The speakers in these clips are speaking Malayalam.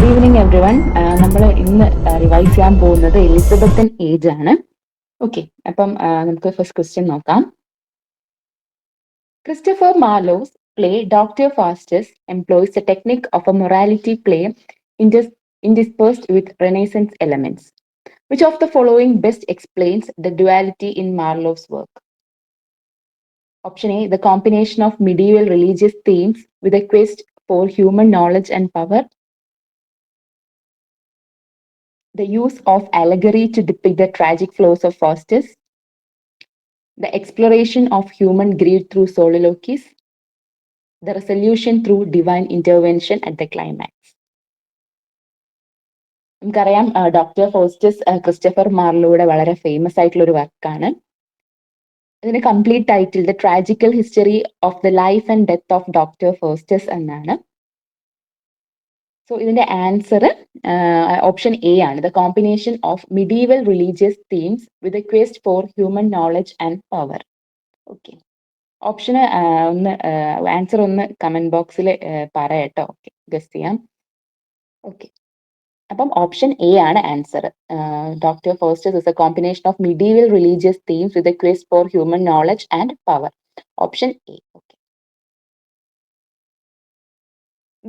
ഗുഡ് ഈവനിങ് എവ്രി വൺ നമ്മൾ ഇന്ന് റിവൈസ് ചെയ്യാൻ പോകുന്നത് എലിസബത്തൻ ഏജ് ആണ് ഓക്കെ അപ്പം ആ, നമുക്ക് ഫസ്റ്റ് ക്വസ്റ്റ്യൻ നോക്കാം Christopher Marlowe's play doctor Faustus employs a technique of a morality play interspersed with Renaissance elements. Which of the following best explains the duality in Marlowe's work? Option A, the combination of medieval religious themes with a quest for human knowledge and power. The use of allegory to depict the tragic flaws of Faustus. The exploration of human greed through soliloquies. The resolution through divine intervention at the climax. നമുക്കറിയാം ഡോക്ടർ ഫോസ്റ്റസ് ക്രിസ്റ്റഫർ മാർലോയുടെ വളരെ ഫേമസ് ആയിട്ടുള്ള ഒരു വർക്കാണ് ഇതിന് complete title the tragical history of the life and death of doctor Faustus എന്നാണ് സോ ഇതിന്റെ ആൻസർ ഓപ്ഷൻ എ ആണ്. The combination of medieval religious themes with a quest for human knowledge and power okay ഓപ്ഷന് ഒന്ന് ആൻസർ ഒന്ന് കമന്റ് ബോക്സിൽ പറയട്ടോ ഓക്കെ ഗസ് ചെയ്യാം. ഓക്കെ അപ്പം ഓപ്ഷൻ എ ആണ് answer doctor Faustus is a combination of medieval religious themes with a quest for human knowledge and power option A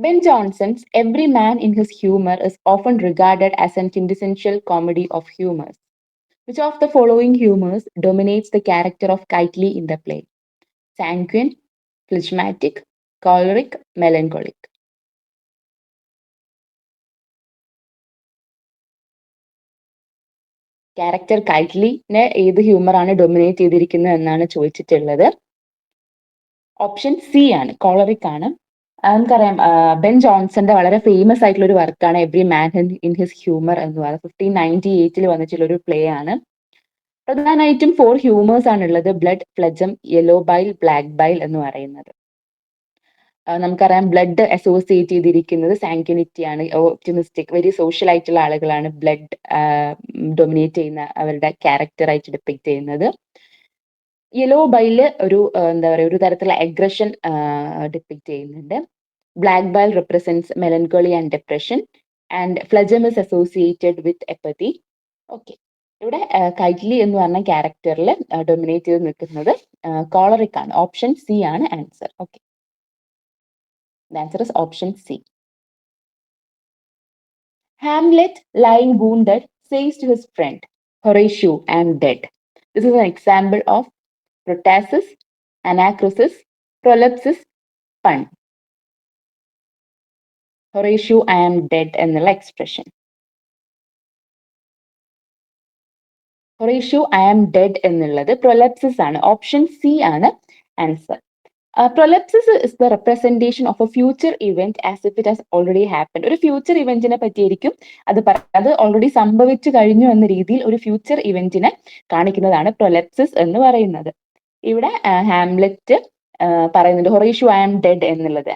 Ben Johnson's Every Man in His Humor is often regarded as an quintessential comedy of humors. Which of the following humors dominates the character of Kitely in the play? Sanguine, phlegmatic, choleric, melancholic. Character കൈറ്റ്ലിനെ ഏത് ഹ്യൂമറാണ് ഡൊമിനേറ്റ് ചെയ്തിരിക്കുന്നത് എന്നാണ് ചോദിച്ചിട്ടുള്ളത് ഓപ്ഷൻ സി ആണ് കോളറിക് ആണ് നമുക്കറിയാം ബെൻ ജോൺസന്റെ വളരെ ഫേമസ് ആയിട്ടുള്ള ഒരു വർക്കാണ് every man in his humour എന്ന് പറയുന്നത്. ഫിഫ്റ്റീൻ നയന്റി എയ്റ്റിൽ വന്നിട്ടുള്ള ഒരു പ്ലേ ആണ്. പ്രധാനമായിട്ടും ഫോർ ഹ്യൂമേഴ്സ് ആണുള്ളത്. Blood phlegm yellow bile black bile എന്ന് പറയുന്നത്. നമുക്കറിയാം ബ്ലഡ് അസോസിയേറ്റ് ചെയ്തിരിക്കുന്നത് സാങ്ക്യൂണിറ്റി ആണ്. ഓപ്റ്റിമിസ്റ്റിക് വെരി സോഷ്യൽ ആയിട്ടുള്ള ആളുകളാണ്. ബ്ലഡ് ഡൊമിനേറ്റ് ചെയ്യുന്ന അവരുടെ ക്യാരക്ടർ ആയിട്ട് ഡിപ്പിക്ട് ചെയ്യുന്നത്. യെല്ലോ ബൈൽ ഒരു എന്താ പറയുക ഒരു തരത്തിലുള്ള അഗ്രഷൻ ഡിപ്പിക്ട് ചെയ്യുന്നുണ്ട്. Black bile represents melancholy and depression and phlegm is associated with apathy okay ഇവിടെ കൈറ്റ്ലി എന്ന് പറഞ്ഞ ക്യാരക്ടറിൽ ഡൊമിനേറ്റ് ചെയ്ത് നിൽക്കുന്നത് കോളറിക് ആണ്. ഓപ്ഷൻ സി ആണ് answer okay answer is option C Hamlet lying wounded, says to his friend, Horatio, and dead this is an example of protasis, anacrusis, prolepsis pun Horatio I am dead എന്നുള്ള expression Horatio I am dead എന്നുള്ളത് പ്രൊലപ്സിസ് ആണ്. ഓപ്ഷൻ സി ആണ് answer prolepsis is the representation of a future event as if it has already happen ഒരു ഫ്യൂച്ചർ ഇവന്റിനെ പറ്റിയായിരിക്കും അത് അത് ഓൾറെഡി സംഭവിച്ചു കഴിഞ്ഞു എന്ന രീതിയിൽ ഒരു ഫ്യൂച്ചർ ഇവന്റിനെ കാണിക്കുന്നതാണ് പ്രൊലപ്സിസ് എന്ന് പറയുന്നത്. ഇവിടെ ഹാംലെറ്റ് പറയുന്നുണ്ട് ഹൊറീഷു ഐ ആം ഡെഡ് എന്നുള്ളത്.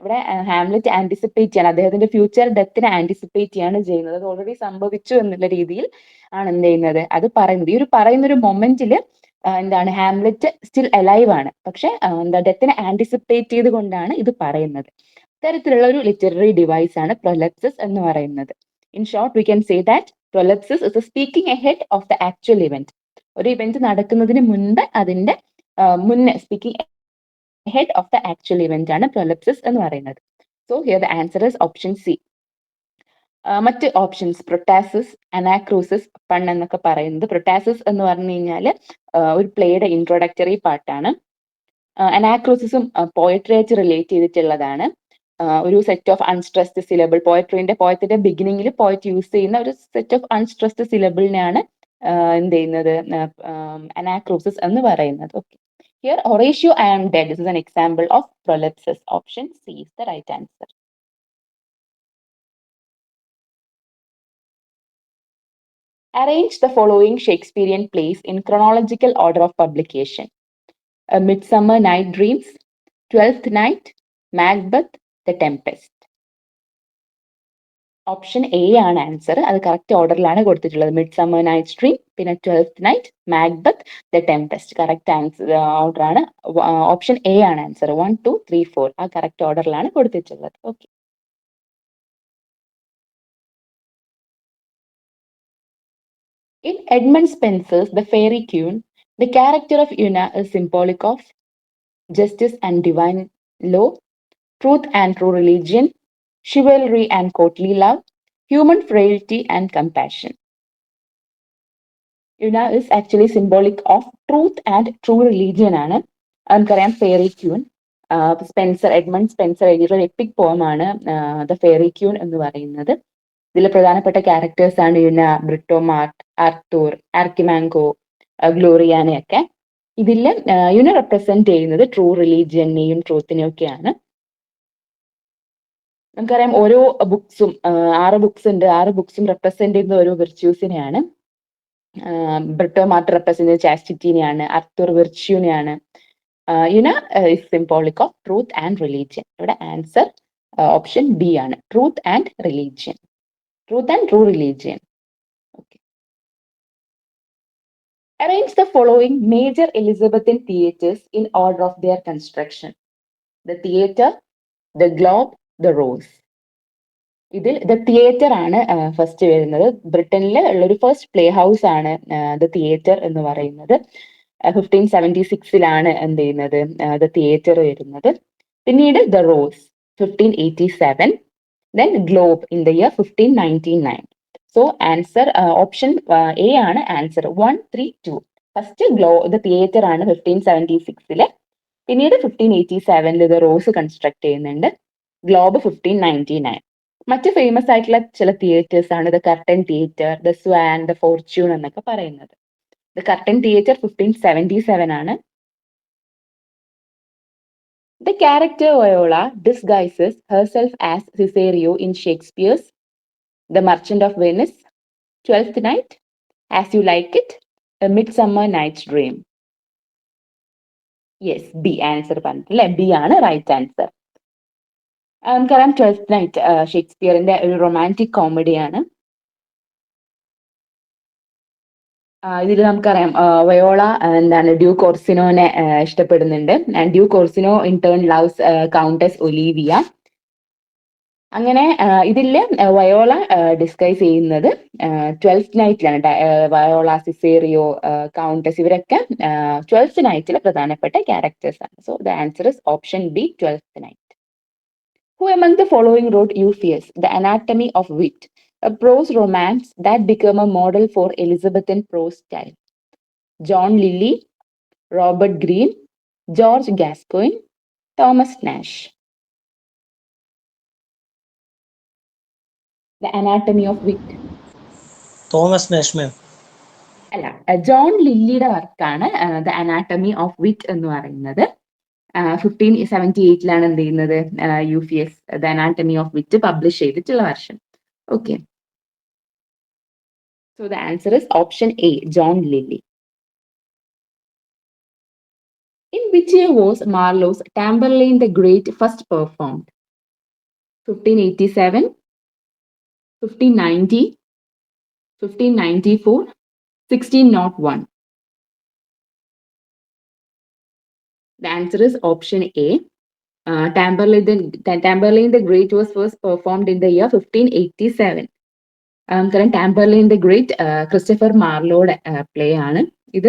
ഇവിടെ ഹാംലെറ്റ് ആന്റിസിപ്പേറ്റ് ചെയ്യാണ്. അദ്ദേഹത്തിന്റെ ഫ്യൂച്ചർ ഡെത്തിനെ ആന്റിസിപ്പേറ്റ് ചെയ്യാണ് ചെയ്യുന്നത്. അത് ഓൾറെഡി സംഭവിച്ചു എന്നുള്ള രീതിയിൽ ആണ് എന്ത് ചെയ്യുന്നത്. അത് പറയുന്നത്. ഈ ഒരു പറയുന്ന ഒരു മൊമെന്റിൽ എന്താണ് ഹാംലെറ്റ് സ്റ്റിൽ അലൈവ് ആണ്. പക്ഷെ എന്താ ഡെത്തിനെ ആന്റിസിപ്പേറ്റ് ചെയ്തുകൊണ്ടാണ് ഇത് പറയുന്നത്. ഇത്തരത്തിലുള്ള ഒരു ലിറ്റററി ഡിവൈസ് ആണ് പ്രൊലപ്സിസ് എന്ന് പറയുന്നത്. In short we can say that prolepsis is speaking ahead of the actual event ഒരു ഇവന്റ് നടക്കുന്നതിന് മുൻപ് അതിന്റെ മുന്നേ speaking head of the actual event ആണ് പ്രൊലപ്സിസ് എന്ന് പറയുന്നത്. So here the answer is option C മറ്റ് ഓപ്ഷൻസ് പ്രൊട്ടാസിസ് അനാക്രൂസിസ് പൺ എന്നൊക്കെ പറയുന്നത്. പ്രൊട്ടാസിസ് എന്ന് പറഞ്ഞു കഴിഞ്ഞാൽ ഒരു പ്ലേയുടെ ഇൻട്രോഡക്ടറി പാട്ടാണ്. അനാക്രൂസിസും പോയട്രി ആയിട്ട് റിലേറ്റ് ചെയ്തിട്ടുള്ളതാണ്. ഒരു സെറ്റ് ഓഫ് അൺസ്ട്രെസ്ഡ് സിലബിൾ പോയട്രിന്റെ പോയത്തിന്റെ ബിഗിനിങ്ങിൽ പോയറ്റ് യൂസ് ചെയ്യുന്ന ഒരു സെറ്റ് ഓഫ് അൺസ്ട്രെസ്ഡ് സിലബിളിനെയാണ് എന്ത് ചെയ്യുന്നത് അനാക്രോസിസ് എന്ന് പറയുന്നത് okay here Horatio I am dead this is an example of prolepsis option C is the right answer Arrange the following Shakespearean plays in chronological order of publication. A Midsummer Night Dreams, Twelfth Night, Macbeth, The Tempest. Option A ആണ് ആൻസർ അത് കറക്റ്റ് ഓർഡറിലാണ് കൊടുത്തിട്ടുള്ളത്. മിഡ് സമ്മർ നൈറ്റ് സ്ട്രീം പിന്നെ twelfth night Macbeth the Tempest correct answer ഓർഡറാണ് option A ആണ് answer one two three four ആ കറക്റ്റ് ഓർഡറിലാണ് കൊടുത്തിട്ടുള്ളത്. Okay in Edmund Spenser's the Faerie Queene the character of Una is symbolic of justice and divine law truth and true religion chivalry and courtly love, human frailty and compassion. Una is actually symbolic of truth and true religion ആണ്. നമുക്കറിയാം fairy queen Spenser Edmund Spenser എഴുതിയ ഒരു എപ്പിക് പോമാണ് ദ ഫെയറി ക്യൂൻ എന്ന് പറയുന്നത്. ഇതിലെ പ്രധാനപ്പെട്ട ക്യാരക്ടേഴ്സ് ആണ് യുന ബ്രിട്ടോ മാർട്ട് ആർത്തൂർ ആർക്കിമാങ്കോ ഗ്ലോറിയാനയൊക്കെ. ഇതിൽ യുന റെപ്രസെന്റ് ചെയ്യുന്നത് ട്രൂ റിലീജിയനെയും ട്രൂത്തിനെയും ഒക്കെയാണ്. നമുക്കറിയാം ഓരോ ബുക്സും ആറ് ബുക്സ് ഉണ്ട്. ആറ് ബുക്സും റെപ്രസെന്റ് ചെയ്യുന്ന ഓരോ വിർച്യൂസിനെയാണ് ബ്രിട്ടോ മാർട്ട് റെപ്രസെന്റ് ചെയ്യുന്ന ചാസ്റ്റിറ്റിനെയാണ് Arthur വിർച്യൂനെയാണ്. Una symbolic of truth and religion ഇവിടെ ആൻസർ ഓപ്ഷൻ ബി ആണ്. Truth and religion truth and true religion Arrange the following major Elizabethan theatres in order of their construction. The theatre, the globe, the Rose ഇതിൽ ദ തിയേറ്റർ ആണ് ഫസ്റ്റ് വരുന്നത്. ബ്രിട്ടനിൽ ഉള്ള ഒരു ഫസ്റ്റ് പ്ലേ ഹൗസ് ആണ് ദ തിയേറ്റർ എന്ന് പറയുന്നത്. ഫിഫ്റ്റീൻ സെവന്റി സിക്സിലാണ് എന്ത് ചെയ്യുന്നത് ദ തിയേറ്റർ വരുന്നത്. പിന്നീട് the Rose fifteen eighty seven then Globe in the year fifteen ninety nine so answer option A ആണ് answer one three two first glow the theatre ആണ് ഫിഫ്റ്റീൻ സെവന്റി സിക്സിൽ പിന്നീട് ഫിഫ്റ്റീൻ എയ്റ്റി സെവനിൽ ഇത് റോസ് കൺസ്ട്രക്ട് ചെയ്യുന്നുണ്ട്. ഗ്ലോബ് ഫിഫ്റ്റീൻ നയന്റി നയൻ മറ്റ് ഫേമസ് ആയിട്ടുള്ള ചില തിയേറ്റേഴ്സ് ആണ് the Curtain theatre the Swan the Fortune എന്നൊക്കെ പറയുന്നത്. The Curtain theatre fifteen seventy seven ആണ് the character Viola disguises herself as Cesario in Shakespeare's the Merchant of Venice Twelfth Night as you like it Midsummer Night Dream yes B answer പറഞ്ഞിട്ടില്ലേ ബി ആണ് റൈറ്റ് ആൻസർ നമുക്കറിയാം ട്വൽത്ത് നൈറ്റ് ഷേക്സ്പിയറിന്റെ ഒരു റൊമാന്റിക് കോമഡിയാണ് ഇതിൽ നമുക്കറിയാം വയോള എന്താണ് ഡ്യൂ കോർസിനോനെ ഇഷ്ടപ്പെടുന്നുണ്ട്. Duke Orsino in turn loves Countess Olivia. അങ്ങനെ ഇതിൽ വയോള ഡിസ്കൈസ് ചെയ്യുന്നത് ട്വൽത്ത് നൈറ്റിലാണ് വയോള സിസേറിയോ കൗണ്ടസ് ഇവരൊക്കെ ട്വൽത്ത് നൈറ്റിലെ പ്രധാനപ്പെട്ട ക്യാരക്ടേഴ്സ് ആണ്. So the answer is option B Twelfth Night Who among the following wrote Euphues, The Anatomy of Wit, a prose romance that became a model for Elizabethan prose style? John Lilly, Robert Greene, George Gascoigne, Thomas Nash. The Anatomy of Wit. Thomas Nash ma'am അല്ല ജോൺ ലില്ലിയുടെ വർക്കാണ് ദ അനാട്ടമി ഓഫ് വിറ്റ് എന്ന് പറയുന്നത് ഫിഫ്റ്റീൻ സെവന്റി എയ്റ്റിലാണ് എന്ത് ചെയ്യുന്നത്? Euphues the Anatomy of Wit publish ചെയ്തിട്ടുള്ള വർഷം okay so the answer is option A John Lyly in which year was Marlowe's Tamburlaine the Great first performed fifteen eighty seven fifteen ninety fifteen ninety four sixteen nought one The answer is option A. Uh, Tamberlane, the, Tamberlane the Great was first performed in the year 1587. കാരണം Tamburlaine the Great Christopher Marlowe play ആണ്. ഇത്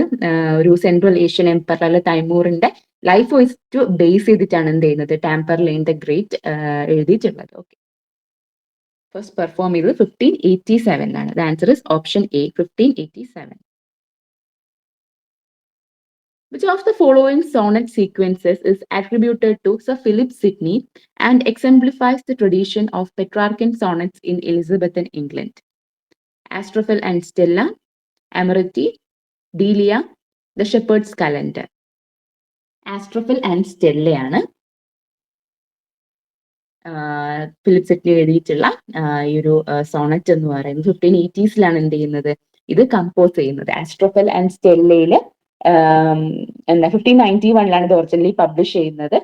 ഒരു സെൻട്രൽ ഏഷ്യൻ എംപയർ എംപയറിലെ തൈമൂറിന്റെ ലൈഫ് വൈസ് ടു ബേസ് ചെയ്തിട്ടാണ് എന്ത് ചെയ്യുന്നത്? ടാമ്പർലൈൻ ദ ഗ്രേറ്റ് എഴുതിയിട്ടുള്ളത്. ഓക്കെ ഫസ്റ്റ് പെർഫോം ചെയ്തത് fifteen eighty സെവനിലാണ് the answer is option A fifteen eighty seven Which of the following sonnet sequences is attributed to Sir Philip Sidney and exemplifies the tradition of Petrarchan sonnets in Elizabethan England? Astrophel and Stella, Amority, Delia, The Shepherd's Calendar. Astrophil and Stella ആണ് ഫിലിപ്പ് സെറ്റ്ലി എഴുതിയിട്ടുള്ള ഈ ഒരു സോണറ്റ് എന്ന് പറയുന്നത് ഫിഫ്റ്റീൻ എയ്റ്റീസിലാണ് എന്ത് ചെയ്യുന്നത് ഇത് കമ്പോസ് ചെയ്യുന്നത് ആസ്ട്രോഫൽ ആൻഡ് സ്റ്റെല്ലയിൽ എന്താ ഫിഫ്റ്റീൻ നയന്റി വണ്ണിലാണ് ഇത് ഒറിജിനലി പബ്ലിഷ് ചെയ്യുന്നത്.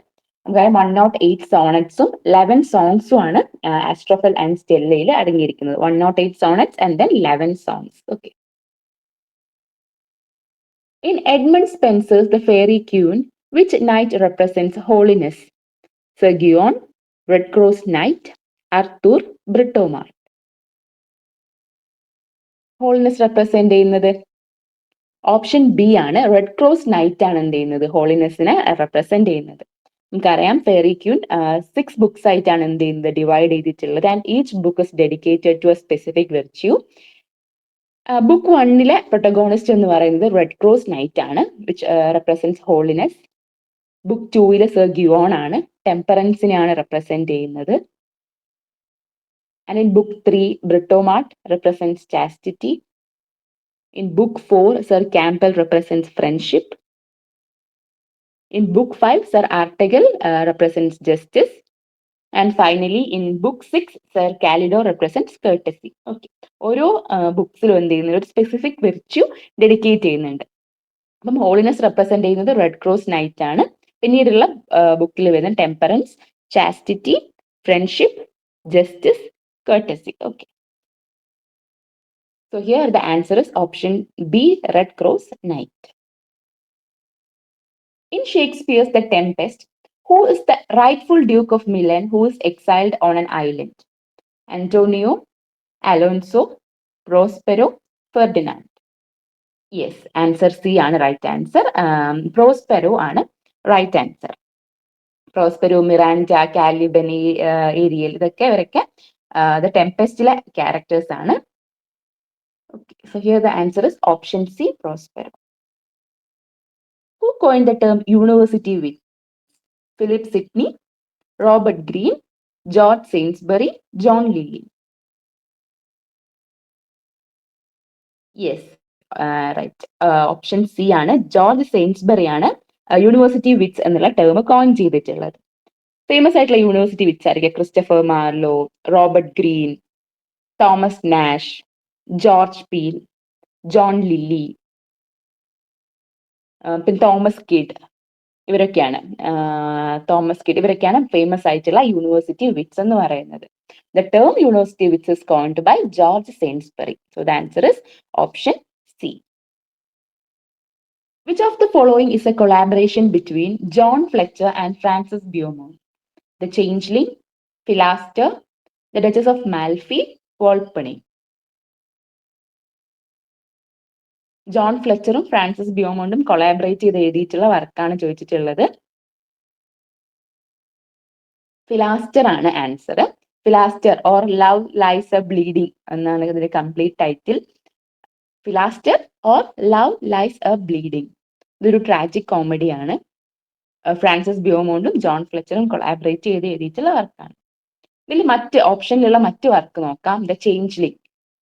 നമുക്കറിയാം വൺ നോട്ട് എയ്റ്റ് സോണറ്റ്സും ലെവൻ സോങ്സും ആണ് ആസ്ട്രോഫൽ ആൻഡ് സ്റ്റെല്ലയിൽ അടങ്ങിയിരിക്കുന്നത്. One nought eight sonnets and then eleven songs okay in Edmund Spenser's the Faerie Queene which knight represents holiness Sir Guyon Red Cross Knight Arthur Britomart holiness represent ചെയ്യുന്നത് ഓപ്ഷൻ ബി ആണ് റെഡ് ക്രോസ് നൈറ്റ് ആണ് എന്ത് ചെയ്യുന്നത്? ഹോളിനെസ്സിനെ റെപ്രസെന്റ് ചെയ്യുന്നത്. നമുക്കറിയാം ഫെറി ക്യൂൻ സിക്സ് ബുക്സ് ആയിട്ടാണ് എന്ത് ചെയ്യുന്നത്? ഡിവൈഡ് ചെയ്തിട്ടുള്ളത്. And each book is dedicated to a specific virtue book വണ്ണിലെ പ്രൊട്ടഗോണിസ്റ്റ് എന്ന് പറയുന്നത് റെഡ് ക്രോസ് നൈറ്റ് ആണ് വിച്ച് റെപ്രസെന്റ്സ് ഹോളിനെസ് ബുക്ക് ടൂയിലെ സർ ഗിയോൺ ആണ് ടെമ്പറൻസിനെയാണ് റെപ്രസെന്റ് ചെയ്യുന്നത്. And in book three Britomart represents chastity In book 4, Sir Campbell represents friendship. In book 5, Sir Artegal uh, represents justice. And finally, in book six, Sir Calidor represents courtesy. Okay. ഓരോ ബുക്സിലും എന്ത് ചെയ്യുന്നത് ഒരു സ്പെസിഫിക് വെർച്യു ഡെഡിക്കേറ്റ് ചെയ്യുന്നുണ്ട് അപ്പം ഹോളിനെസ് റെപ്രസെന്റ് ചെയ്യുന്നത് റെഡ് ക്രോസ് നൈറ്റ് ആണ് പിന്നീടുള്ള ബുക്കിൽ വരുന്ന temperance chastity friendship justice courtesy. Okay. So here the answer is option B, Red Cross Knight. In Shakespeare's The Tempest, who is the rightful Duke of Milan who is exiled on an island? Antonio, Alonso, Prospero, Ferdinand. Yes, answer C ആണ് right answer. Um, Prospero ആണ് right answer. പ്രോസ്പെരോ മിറാൻഡ കാലിബനി ഏരിയൽ ഇതൊക്കെ ഇവരൊക്കെ ദ ടെമ്പസ്റ്റിലെ ക്യാരക്ടേഴ്സ് ആണ് Okay, so here the answer is option C, Prospero. Who coined the term university wit? Philip Sidney, Robert Greene, George Sainsbury, John Lilly. Yes, uh, right. Uh, option C ആണ് ജോർജ് സെയിൻസ്ബറി ആണ് യൂണിവേഴ്സിറ്റി വിറ്റ്സ് എന്നുള്ള ടേം കോയിൻ ചെയ്തിട്ടുള്ളത് ഫേമസ് ആയിട്ടുള്ള യൂണിവേഴ്സിറ്റി വിറ്റ്സ് ആയിരിക്കും Christopher Marlowe Robert Greene Thomas Nashe George Peele John Lyly പിന്നെ തോമസ് കിഡ് ഇവരൊക്കെയാണ് തോമസ് കിഡ് ഇവരൊക്കെയാണ് ഫേമസ് ആയിട്ടുള്ള യൂണിവേഴ്സിറ്റി വിറ്റ്സ് എന്ന് പറയുന്നത് the term University Wits is coined by George Saintsbury so the answer is option C Which of the following is a collaboration between John Fletcher and Francis Beaumont? The Changeling, Philaster, The Duchess of Malfi, Volpone. John ഫ്ലെച്ചറും Francis ബിയോമോണ്ടും കൊളാബറേറ്റ് ചെയ്ത് എഴുതിയിട്ടുള്ള വർക്കാണ് ചോദിച്ചിട്ടുള്ളത്. ഫിലാസ്റ്റർ ആണ് answer Philaster or Love Lies a Bleeding എന്നാണ് ഇതിന്റെ complete title Philaster or Love Lies a Bleeding ഇതൊരു ട്രാജിക് കോമഡിയാണ് ഫ്രാൻസിസ് ബിയോമോണ്ടും ജോൺ ഫ്ലെച്ചറും കൊളാബറേറ്റ് ചെയ്ത് എഴുതിയിട്ടുള്ള വർക്കാണ് ഇതിൽ മറ്റ് ഓപ്ഷനിലുള്ള മറ്റ് വർക്ക് നോക്കാം. ദ ചേഞ്ച്ലിംഗ്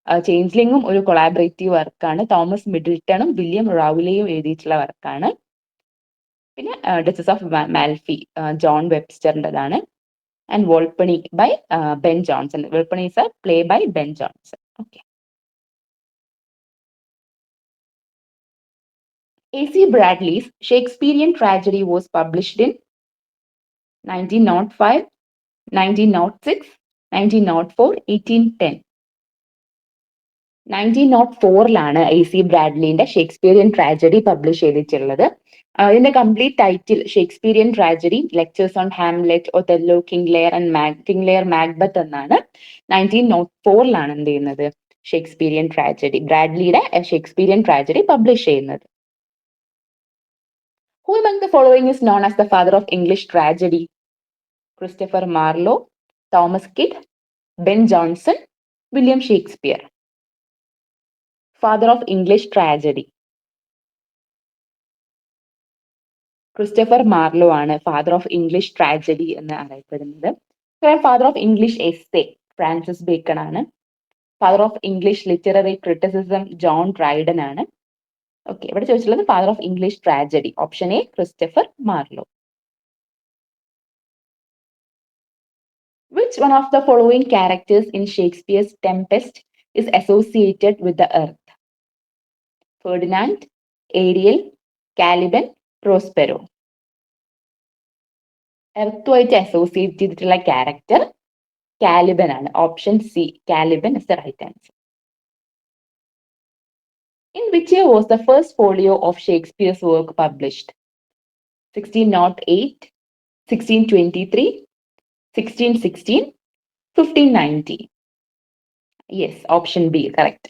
ചേഞ്ച്ലിംഗും ഒരു കൊളാബറേറ്റീവ് വർക്കാണ്. തോമസ് മിഡിൽട്ടണും വില്യം റാവുലയും എഴുതിയിട്ടുള്ള വർക്കാണ്. പിന്നെ Duchess of Malfi John വെബ്സ്റ്ററിന്റെതാണ് and Volpone by Ben Jonson Volpone is a play by Ben Jonson okay A C Bradley's Shakespearean tragedy was published in nineteen nought five nineteen nought ഫോറിലാണ് A C ബ്രാഡ്ലിന്റെ ഷേക്സ്പീരിയൻ ട്രാജഡി പബ്ലിഷ് ചെയ്തിട്ടുള്ളത്. ഇതിന്റെ complete title Shakespearean tragedy lectures on Hamlet Othello King Lear and മാഗ് king Lear Macbeth എന്നാണ് നയന്റീൻ നോട്ട് ഫോറിലാണ് എന്ത് ചെയ്യുന്നത്? ഷേക്സ്പീരിയൻ ട്രാജഡി ബ്രാഡ്ലിയുടെ ഷേക്സ്പീരിയൻ ട്രാജഡി പബ്ലിഷ് ചെയ്യുന്നത്. Who among the following is known as the father of English tragedy Christopher Marlowe Thomas Kyd Ben Jonson William Shakespeare. Father of English tragedy Christopher Marlowe ആണ് ഫാദർ ഓഫ് ഇംഗ്ലീഷ് ട്രാജഡി എന്ന് അറിയപ്പെടുന്നത്. Father of English essay Francis Bacon ആണ്. Father of English literary criticism John Dryden ആണ്. ഓക്കെ ഇവിടെ ചോദിച്ചിട്ടുള്ളത് father of English tragedy option A Christopher Marlowe Which one of the following characters in Shakespeare's Tempest is associated with the earth? Ferdinand, Ariel, Caliban, Prospero. എർത്തുമായിട്ട് അസോസിയേറ്റ് ചെയ്തിട്ടുള്ള ക്യാരക്ടർ കാലിബൻ ആണ് option C Caliban is the right answer In which year was the first folio of Shakespeare's work published? 1608, 1623, 1616, 1590. Yes option B correct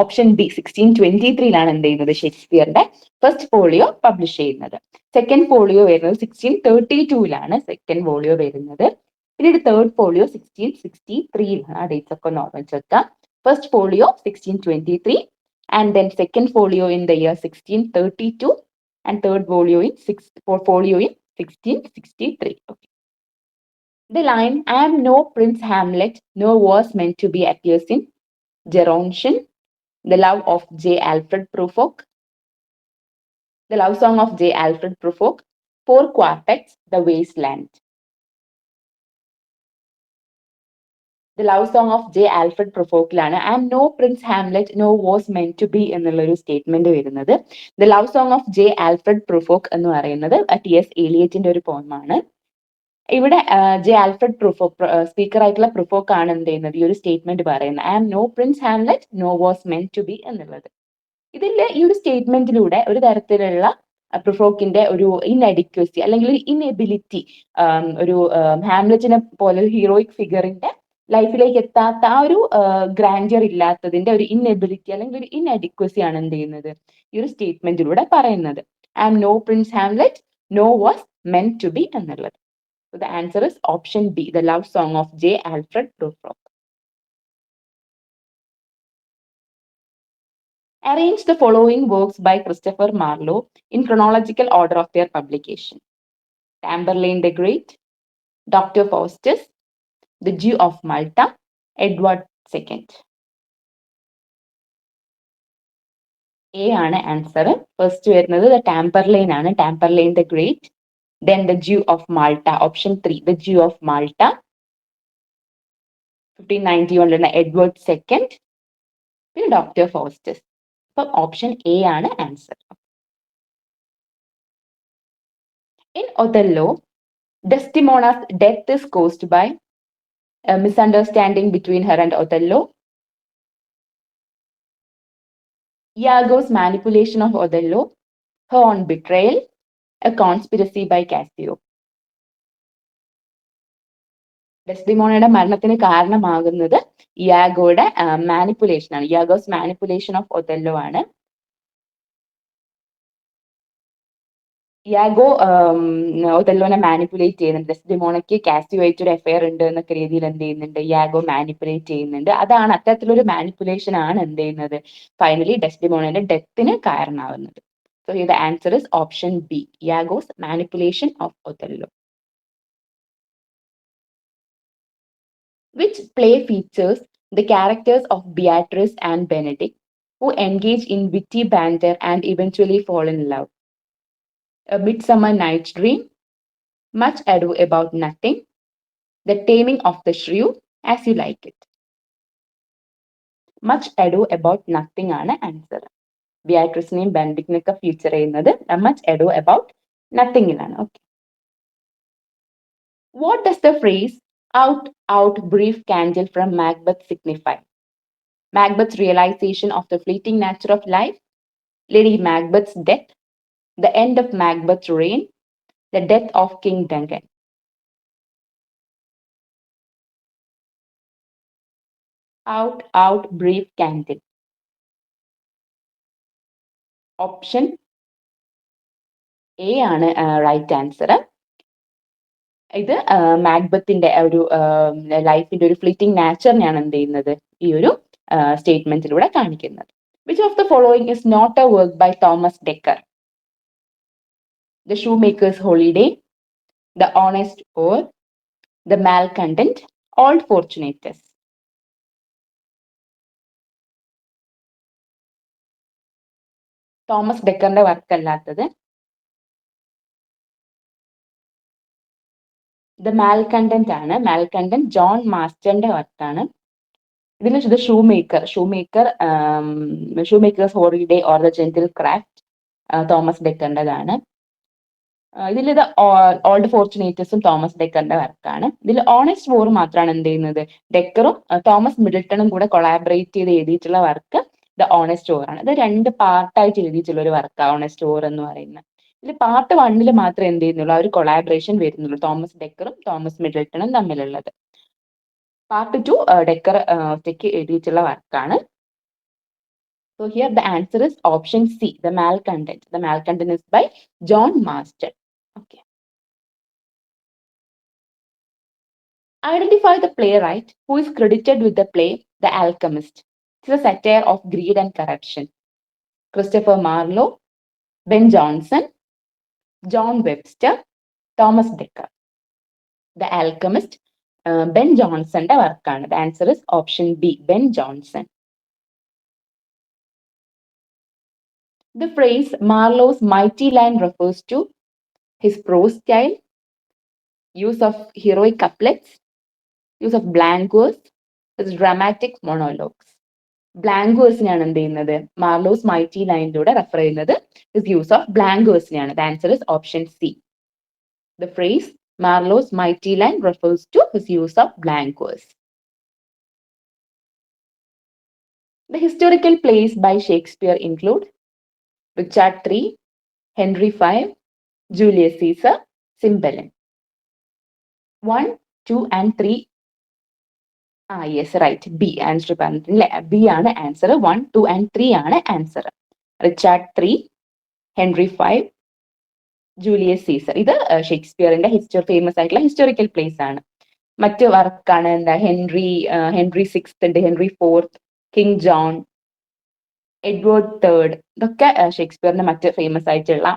option B sixteen twenty ത്രീയിലാണ് എന്ത് ചെയ്യുന്നത്? ഷേക്സ്പിയറിന്റെ ഫസ്റ്റ് പോളിയോ പബ്ലിഷ് ചെയ്യുന്നത്. സെക്കൻഡ് പോളിയോ വരുന്നത് സിക്സ്റ്റീൻ തേർട്ടി ടൂയിലാണ് സെക്കൻഡ് പോളിയോ വരുന്നത്. പിന്നീട് തേർഡ് പോളിയോ സിക്സ്റ്റീൻ സിക്സ്റ്റി ത്രീയിലാണ് ആ ഡേറ്റ്സ് ഒക്കെ ഒന്ന് ഓർമ്മിച്ച് വെക്കാം. First folio sixteen twenty three and then second folio in the year sixteen thirty two and third folio in six folio in sixteen sixty three okay The line, I am no Prince Hamlet, nor was meant to be, appears in Gerontion, The Love of J. Alfred Prufrock, The Love Song of J. Alfred Prufrock, Four Quartets, The Wasteland. The Love Song of J. Alfred Prufrockലാണ് I am no Prince Hamlet, no was meant to be എന്നുള്ള ഒരു സ്റ്റേറ്റ്മെന്റ് വരുന്നത് The Love Song of J. Alfred Prufrock എന്ന് പറയുന്നത് ടി എസ് ഏലിയറ്റിന്റെ ഒരു പോമാണ് ഇവിടെ ജെ ആൽഫ്രഡ് പ്രൂഫോ സ്പീക്കർ ആയിട്ടുള്ള പ്രൂഫോക്ക് ആണ് എന്ത് ചെയ്യുന്നത്? ഈ ഒരു സ്റ്റേറ്റ്മെന്റ് പറയുന്നത്. I am no Prince Hamlet nor was meant to be എന്നുള്ളത്. ഇതിൽ ഈ ഒരു സ്റ്റേറ്റ്മെന്റിലൂടെ ഒരു തരത്തിലുള്ള പ്രൊഫോക്കിന്റെ ഒരു ഇൻഅഡിക്വസി അല്ലെങ്കിൽ ഒരു ഇൻഎബിലിറ്റി ഒരു ഹാംലെറ്റിനെ പോലെ ഒരു ഹീറോയിക് ഫിഗറിന്റെ ലൈഫിലേക്ക് എത്താത്ത ആ ഒരു ഗ്രാൻഡിയർ ഇല്ലാത്തതിന്റെ ഒരു ഇൻഎബിലിറ്റി അല്ലെങ്കിൽ ഒരു ഇൻഅഡിക്വസി ആണ് എന്ത് ചെയ്യുന്നത്? ഈ ഒരു സ്റ്റേറ്റ്മെന്റിലൂടെ പറയുന്നത്. I am no Prince Hamlet nor was meant to be എന്നുള്ളത്. So the answer is option B, the love song of J. Alfred Prufrock. Arrange the following works by Christopher Marlowe in chronological order of their publication. Tamburlaine the Great, Dr. Faustus, The Jew of Malta, Edward II. A ആണ് ആൻസർ ഫസ്റ്റ് വരുന്നത് ദ ടാമ്പർലൈൻ ആണ് Tamburlaine the great then the Jew of Malta. Option three, the Jew of Malta. 1591 Edward second പിന്നെ ഡോക്ടർ ഫോസ്റ്റസ് അപ്പം ഓപ്ഷൻ എ ആണ് answer in Othello Desdemona's death is caused by misunderstanding between her and Othello Iago's manipulation of Othello, her own betrayal, a conspiracy by Cassio ഡെസ്ഡിമോണയുടെ മരണത്തിന് കാരണമാകുന്നത് ഇയാഗോയുടെ മാനിപ്പുലേഷൻ ആണ്. ഇയാഗോസ് മാനിപ്പുലേഷൻ ഓഫ് ഒതെല്ലോ ആണ്. ഇയാഗോ ഒതെല്ലോനെ മാനിപ്പുലേറ്റ് ചെയ്യുന്നുണ്ട്. ഡെസ്ഡിമോണയ്ക്ക് കാസിയോയിട്ട് ഒരു എഫയർ ഉണ്ട് എന്നൊക്കെ രീതിയിൽ എന്ത് ചെയ്യുന്നുണ്ട്? ഇയാഗോ മാനിപ്പുലേറ്റ് ചെയ്യുന്നുണ്ട്. അതാണ് അത്തരത്തിലൊരു മാനിപ്പുലേഷൻ ആണ് എന്ത് ചെയ്യുന്നത്? ഫൈനലി ഡെസ്ഡിമോണയുടെ ഡെത്തിന് കാരണമാകുന്നത് So here the answer is option B, Iago's manipulation of Othello. Which play features the characters of Beatrice and Benedict, who engage in witty banter and eventually fall in love? A Midsummer Night's Dream, Much Ado About Nothing, The Taming of the Shrew, As You Like It. Much Ado About Nothing ആണ് ആൻസർ ബിയാട്രിസിനെയും ബെൻഡിക്കിനൊക്കെ ഫീച്ചർ ചെയ്യുന്നത് much എഡോ about നത്തിങ്ങിലാണ് okay what does the phrase out out brief candle from Macbeth signify Macbeth realisation of the fleeting nature of life Lady Macbeth's death the end of Macbeth reign the death of King Duncan out out brief candle option A ആണ് റൈറ്റ് ആൻസർ ഇത് മാക്ബത്തിന്റെ ഒരു ലൈഫിന്റെ ഒരു ഫ്ലിറ്റിംഗ് നാച്ചറിനെയാണ് എന്ത് ചെയ്യുന്നത്? ഈ ഒരു സ്റ്റേറ്റ്മെന്റിലൂടെ കാണിക്കുന്നത്. Which of the following is not a work by Thomas Dekker the Shoemaker's Holiday the Honest Whore the Malcontent Old Fortunatus Thomas ഡെക്കറിന്റെ work അല്ലാത്തത് ഇത് മാൽകണ്ടന്റ് ആണ്. മാൽകണ്ടന്റ് ജോൺ മാസ്റ്ററിന്റെ വർക്കാണ്. ഇതിൽ ഇത് shoemaker shoemaker Shoemaker's Holiday or the Gentle Craft Thomas ഡെക്കറിന്റെതാണ് ഇതിൽ ഇത് ഓൾഡ് ഫോർച്ചുനേറ്റേഴ്സും തോമസ് ഡെക്കറിന്റെ വർക്കാണ്. ഇതിൽ ഓണസ്റ്റ് വോർ മാത്രമാണ് എന്ത് ചെയ്യുന്നത്? ഡെക്കറും തോമസ് മിഡിൽട്ടണും കൂടെ കൊളാബറേറ്റ് ചെയ്ത് എഴുതിയിട്ടുള്ള വർക്ക്. ദ ഓണസ്റ്റ് സ്റ്റോർ ആണ്. അത് രണ്ട് പാർട്ടായിട്ട് എഴുതിയിട്ടുള്ള ഒരു വർക്ക് ഓണസ്റ്റ് സ്റ്റോർ എന്ന് പറയുന്നത് ഇതിൽ പാർട്ട് വണ്ണിൽ മാത്രമേ എന്ത് ചെയ്യുന്നുള്ളൂ ആ ഒരു കൊളാബറേഷൻ വരുന്നുള്ളൂ തോമസ് ഡെക്കറും തോമസ് മിഡിൽട്ടണും തമ്മിലുള്ളത്. പാർട്ട് ടു ഡെക്കർ ഒറ്റയ്ക്ക് എഴുതിയിട്ടുള്ള വർക്കാണ് so here So here the answer is option C, the malcontent. The malcontent by John Marston okay identify the playwright who is credited with the play the Alchemist. the satire of greed and corruption. Christopher Marlowe, Ben Johnson, John Webster, Thomas Dekker. The Alchemist, uh, Ben Johnson. The answer is option B, Ben Johnson. The phrase Marlowe's mighty line refers to his prose style, use of heroic couplets, use of blank verse, his dramatic monologues. Blank വേഴ്സിനെയാണ് എന്ത് ചെയ്യുന്നത് മാർലോസ് മൈറ്റി ലൈനിലൂടെ റെഫർ ചെയ്യുന്നത് is use of blank വേഴ്സിനെയാണ് the answer is option C the phrase Marlowe's mighty line refers to his use of blank verse The historical plays by Shakespeare include Richard III, Henry V, Julius Caesar, Cymbeline. 1, 2 and 3. Ah, yes right B answer പറഞ്ഞിട്ടില്ലേ ബി ആണ് answer one two and three ആണ് answer Richard three Henry five Julius Caesar. ഇത് ഷേക്സ്പിയറിന്റെ ഹിസ്റ്റോ ഫേമസ് ആയിട്ടുള്ള ഹിസ്റ്റോറിക്കൽ പ്ലേസ് ആണ്. മറ്റ് വർക്കാണ് എന്താ? ഹെൻറി ഹെൻറി സിക്സ് ഉണ്ട് Henry fourth King John Edward third. ഇതൊക്കെ ഷേക്സ്പിയറിന്റെ മറ്റ് ഫേമസ് ആയിട്ടുള്ള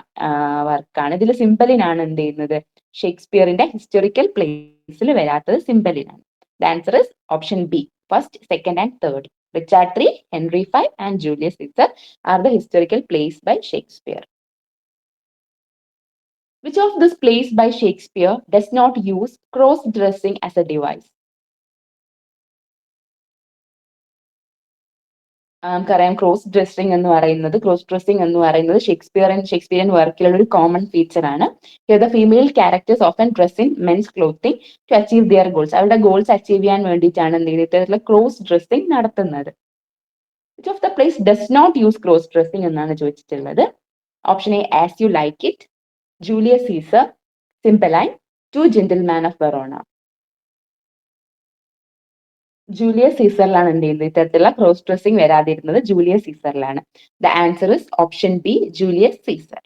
വർക്കാണ്. ഇതിൽ സിംബലിനാണ് എന്ത് ചെയ്യുന്നത്? ഷേക്സ്പിയറിന്റെ ഹിസ്റ്റോറിക്കൽ പ്ലേസിൽ വരാത്തത് സിംബലിനാണ്. The answer is option B, first, second, and third. Richard III, Henry V, and Julius Caesar are the historical plays by Shakespeare. Which of these plays by Shakespeare does not use cross dressing as a device? നമുക്കറിയാം ക്രോസ് ഡ്രസ്സിംഗ് എന്ന് പറയുന്നത് ക്രോസ് ഡ്രസ്സിംഗ് എന്ന് പറയുന്നത് ഷേക്സ്പിയർ ഷേക്സ്പിയൻ വർക്കിലുള്ള ഒരു കോമൺ ഫീച്ചർ ആണ്. The female characters of and dress in men's clothing to achieve their goals അവരുടെ ഗോൾസ് അച്ചീവ് ചെയ്യാൻ വേണ്ടിയിട്ടാണ് എന്ത് ചെയ്യുന്നത്? ഇത്തരത്തിലുള്ള ക്രോസ് ഡ്രസ്സിംഗ് നടത്തുന്നത്. Which of the plays does not use cross dressing എന്നാണ് ചോദിച്ചിട്ടുള്ളത്. Option A as you like it Julius Caesar Cymbeline two gentleman of Verona Julius സീസറിലാണ് എന്ത് ചെയ്യുന്നത്? ഇത്തരത്തിലുള്ള ക്രോസ് ഡ്രസ്സിംഗ് വരാതിരുന്നത് Julius സീസറിലാണ് the answer is option B Julius Caesar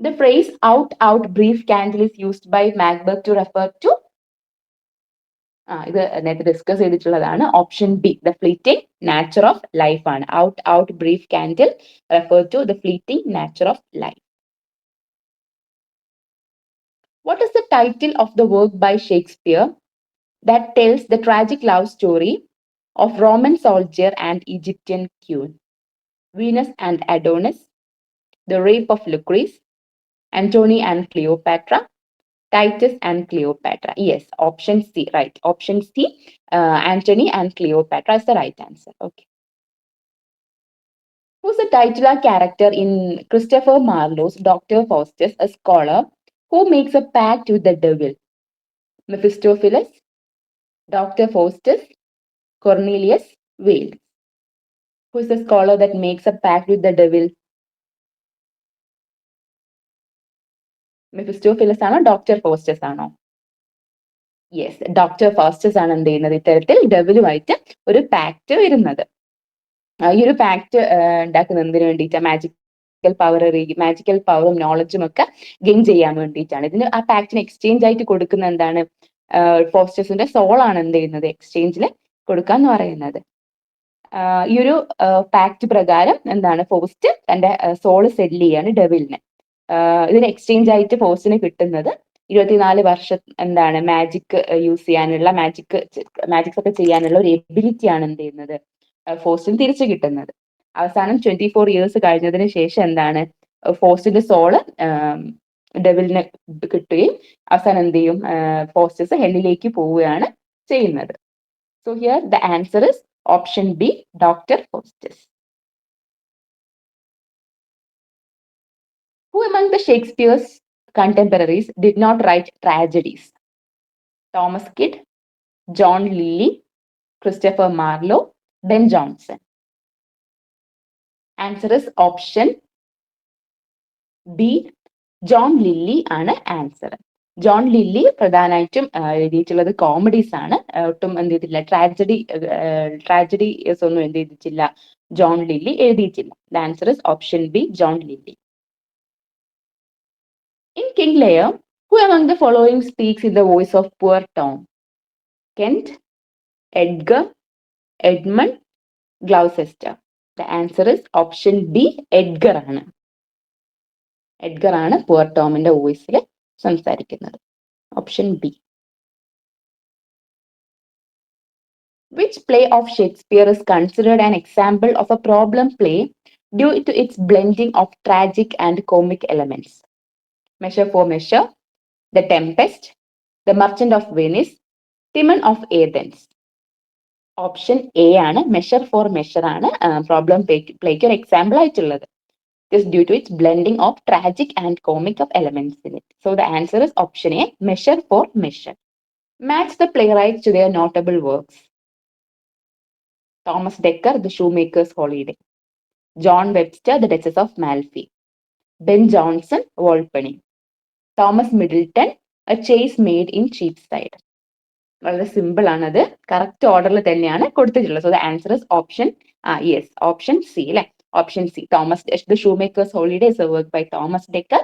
the phrase out out brief candle is used by Macbeth to refer to ആ ഇത് നേരത്തെ ഡിസ്കസ് ചെയ്തിട്ടുള്ളതാണ്. Option B the fleeting nature of life ആണ്. Out out brief candle refer to the fleeting nature of life what is the title of the work by Shakespeare? That tells the tragic love story of Roman soldier and Egyptian queen? Venus and Adonis, The Rape of Lucrece, Antony and Cleopatra, Titus and Cleopatra. Yes, option C, right. Option C, uh, Antony and Cleopatra is the right answer. Okay. Who's the titular character in Christopher Marlowe's Dr. Faustus, a scholar who makes a pact with the devil? Mephistopheles, Dr. Faustus, Cornelius Wales. Who is the scholar that makes a pact with the devil? Mephistopheles ആണോ ഡോക്ടർ ഫോസ്റ്റസ് ആണോ യെസ് ഡോക്ടർ ഫോസ്റ്റസ് ആണ് എന്ത് ചെയ്യുന്നത് ഇത്തരത്തിൽ ഡെവിലുമായിട്ട് ഒരു പാക്ട് വരുന്നത് ഈ ഒരു പാക്ട് ഉണ്ടാക്കുന്ന എന്തിനു വേണ്ടിയിട്ടാണ് മാജിക്കൽ പവർ മാജിക്കൽ പവറും നോളജും ഒക്കെ ഗെയിൻ ചെയ്യാൻ വേണ്ടിയിട്ടാണ് ഇതിന് ആ പാക്ടിന് എക്സ്ചേഞ്ച് ആയിട്ട് കൊടുക്കുന്ന എന്താണ് ഫോസ്റ്റേഴ്സിന്റെ സോൾ ആണ് എന്ത് ചെയ്യുന്നത്? എക്സ്ചേഞ്ചിൽ എന്ന് പറയുന്നത്. ഈ ഒരു പാക്ട് പ്രകാരം എന്താണ് പോസ്റ്റ് തന്റെ സോൾ സെല്ല് ചെയ്യാണ് ഡെവിലിന് ഇതിന് എക്സ്ചേഞ്ച് ആയിട്ട് പോസ്റ്റിന് കിട്ടുന്നത് ഇരുപത്തിനാല് വർഷം എന്താണ് മാജിക് യൂസ് ചെയ്യാനുള്ള മാജിക് മാജിക്സ് ഒക്കെ ചെയ്യാനുള്ള ഒരു എബിലിറ്റി ആണ് എന്ത് ചെയ്യുന്നത്? ഫോസ്റ്റിന് തിരിച്ചു കിട്ടുന്നത്. അവസാനം ട്വന്റി ഫോർ ഇയേഴ്സ് കഴിഞ്ഞതിന് ശേഷം എന്താണ് ഫോസ്റ്റിന്റെ സോൾ ഡെവിലിന് കിട്ടുകയും അവസാനം എന്ത് ചെയ്യും ഫോസ്റ്റസ് ഹെല്ലിലേക്ക് പോവുകയാണ് ചെയ്യുന്നത് so here the answer is option B doctor Faustus Who among the Shakespeare's contemporaries did not write tragedies? Thomas Kidd, John Lilly, Christopher Marlowe, Ben Jonson. Answer is option B. John Lyly ആണ് ആൻസർ ജോൺ ലില്ലി പ്രധാനമായിട്ടും എഴുതിയിട്ടുള്ളത് കോമഡീസ് ആണ്. ഒട്ടും എന്ത് ചെയ്തിട്ടില്ല. ട്രാജഡി ട്രാജഡീസ് ഒന്നും എന്ത് ചെയ്തിട്ടില്ല. ജോൺ ലില്ലി എഴുതിയിട്ടില്ല. The answer is option B John Lyly in King Lear who among the following speaks in the voice of poor Tom Kent Edgar Edmund Gloucester the answer is option B Edgar ആണ്. എഡ്ഗർ ആണ് പുവർ ടോമിന്റെ വോയിസിൽ സംസാരിക്കുന്നത് option B Which play of Shakespeare is considered an example of a problem play due to its blending of tragic and comic elements? Measure for Measure, The Tempest, The Merchant of Venice, Timon of Athens. Option A ആണ് മെഷർ ഫോർ മെഷർ ആണ് പ്രോബ്ലം പ്ലേക്ക് ഒരു എക്സാമ്പിൾ ആയിട്ടുള്ളത് is due to its blending of tragic and comic of elements in it. So the answer is option A, measure for measure. Match the playwrights to their notable works. Thomas Dekker, The Shoemaker's Holiday. John Webster, The Duchess of Malfi. Ben Johnson, Walpole. Thomas Middleton, A Chase Made in Cheapside. വളരെ സിമ്പിൾ ആണത് കറക്റ്റ് ഓർഡറിൽ തന്നെയാണ് കൊടുത്തിട്ടുള്ളത് so the answer is option yes option C അല്ലെ option C Thomas the shoemaker's holiday is a work by Thomas Dekker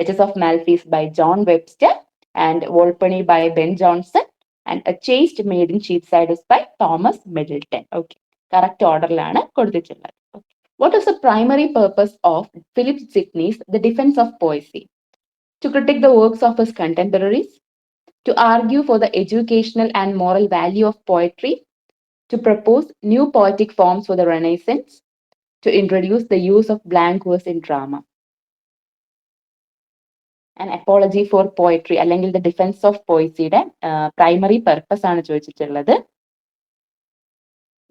Duchess of Malfi is by John Webster and Walpole by Ben Jonson and A Chaste Made in Cheapside is by Thomas Middleton. Okay. Correct ഓർഡറിലാണ് കൊടുത്തിട്ടുള്ളത്. What is the primary purpose of Philip Sidney's the defence of poesy to critique the works of his contemporaries to argue for the educational and moral value of poetry to propose new poetic forms for the Renaissance to introduce the use of blank verse in drama and apology for poetry അല്ലെങ്കിൽ ദ ഡിഫൻസ് ഓഫ് പോയിസിയുടെ പ്രൈമറി പർപ്പസ് ആണ് ചോദിച്ചിട്ടുള്ളത്.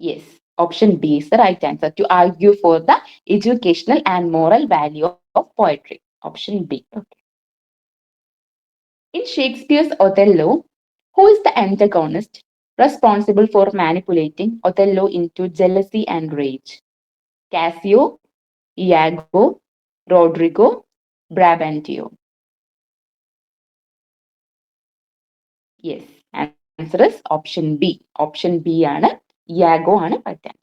Yes option B is the right answer to argue for the educational and moral value of poetry option B in Shakespeare's Othello who is the antagonist responsible for manipulating Othello into jealousy and rage? Cassio, Iago, Rodrigo, Brabantio. Yes, answer is option B. Option B ആണ് Iago ആണ് പറ്റാൻ